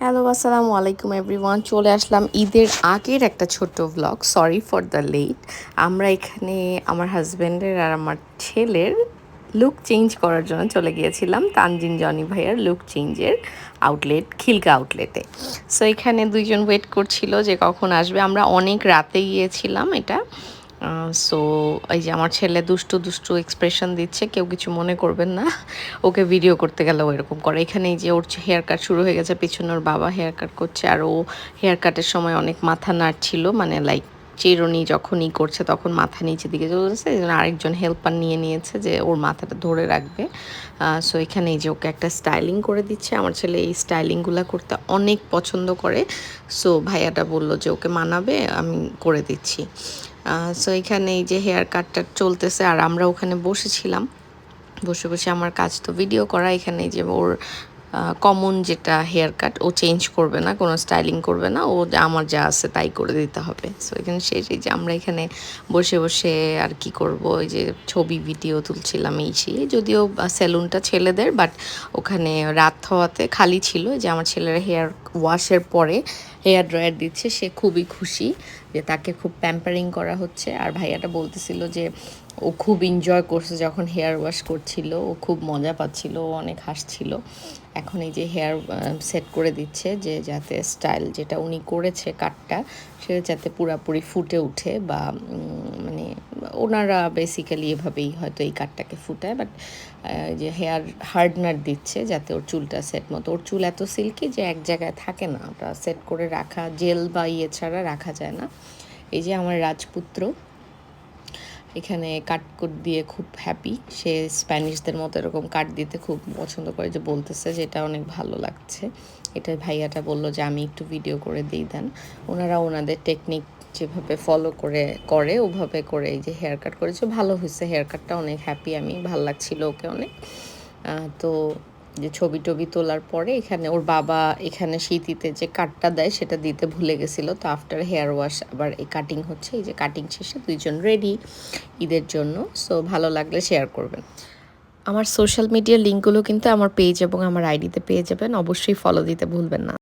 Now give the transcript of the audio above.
Hello আসসালামু আলাইকুম everyone চলে আসলাম ঈদের আগের একটা ছোট্ট vlog sorry for the late আমরা এখানে আমার হাজব্যান্ডের আর আমার ছেলের লুক চেঞ্জ করার জন্য চলে গিয়েছিলাম, তানজিন জনি ভাইয়ার লুক চেঞ্জের আউটলেট খিলকা আউটলেটে সো এখানে দুইজন ওয়েট করছিল যে কখন আসবে। আমরা অনেক রাতে গিয়েছিলাম এটা। সো এই যে আমার ছেলে দুষ্টু দুষ্টু এক্সপ্রেশন দিচ্ছে, কেউ কিছু মনে করবেন না। ওকে ভিডিও করতে গেলেও এরকম করে। এখানে যে ওর হেয়ার কাট শুরু হয়ে গেছে, পিছনে ওর বাবা হেয়ার কাট করছে, আর ও হেয়ার কাটের সময় অনেক মাথা নাড়ছিল মানে লাইক চিরুনি যখন ই করছে তখন মাথা নিচের দিকে চলেছে এই জন্য আরেকজন হেল্পার নিয়ে নিয়েছে যে ওর মাথাটা ধরে রাখবে। সো এখানে এই যে ওকে একটা স্টাইলিং করে দিচ্ছে। আমার ছেলে এই স্টাইলিংগুলো করতে অনেক পছন্দ করে। সো ভাইয়াটা বলল যে ওকে মানাবে, আমি করে দিচ্ছি। সো এখানে এই যে হেয়ার কাটটা চলতেছে আর আমরা ওখানে বসেছিলাম। বসে বসে আমার কাজ তো ভিডিও করা, এখানে যে ওর কমন যেটা হেয়ার কাট ও চেঞ্জ করবে না, কোনো স্টাইলিং করবে না, ও আমার যা আছে তাই করে দিতে হবে। সো এখানে শেষ যে আমরা এখানে বসে বসে আর কি করব ওই যে ছবি ভিডিও তুলছিলাম, এই সেই। যদিও সেলুনটা ছেলেদের বাট ওখানে রাত হওয়াতে খালি ছিল যে আমার ছেলের হেয়ার ওয়াশের পরে হেয়ার ড্রায়ার দিচ্ছে, সে খুবই খুশি যে তাকে খুব প্যাম্পারিং করা হচ্ছে। আর ভাইয়াটা বলতেছিল যে ও খুব এনজয় করছে যখন হেয়ার ওয়াশ করছিল, ও খুব মজা পাচ্ছিল, ও অনেক হাসছিল। এখন এই যে হেয়ার সেট করে দিচ্ছে যে যাতে স্টাইল যেটা উনি করেছে কাটটা সেটা যাতে পুরাপুরি ফুটে উঠে বা মানে ওনারা বেসিক্যালি এভাবেই হয়তো এই কাঠটাকে ফুটায় বাট যে হেয়ার হার্ডনার দিচ্ছে যাতে ওর চুলটা সেট মতো। ওর চুল এত সিল্কি যে এক জায়গায় থাকে না। ওটা সেট করে রাখা জেল বা ইয়ে ছাড়া রাখা যায় না। এই যে আমার রাজপুত্র, এখানে কাটকুট দিয়ে খুব হ্যাপি সে স্প্যানিশদের মতো এরকম কাট দিতে খুব পছন্দ করে, যে বলতেছে যে এটা অনেক ভালো লাগছে। এটা ভাইয়াটা বলল যে, আমি একটু ভিডিও করে দিই দেন। ওনারা ওনাদের টেকনিক যেভাবে ফলো করে করে, ওভাবে করে এই যে হেয়ার কাট করেছে, ভালো হয়েছে। হেয়ার কাটটা অনেক হ্যাপি আমি ভালো লাগছিল ওকে অনেক। তো যে ছবি টবি তোলার পরে এখানে ওর বাবা এখানে শীতিতে যে কাটটা দেয়, সেটা দিতে ভুলে গেছিল। তো আফটার হেয়ার ওয়াশ আবার এই কাটিং হচ্ছে, এই যে কাটিং শেষে দুইজন রেডি ঈদের জন্য। সো ভালো লাগলে শেয়ার করবেন। আমার সোশ্যাল মিডিয়ার লিঙ্কগুলো কিন্তু আমার পেজ এবং আমার আইডিতে পেয়ে যাবেন। অবশ্যই ফলো দিতে ভুলবেন না।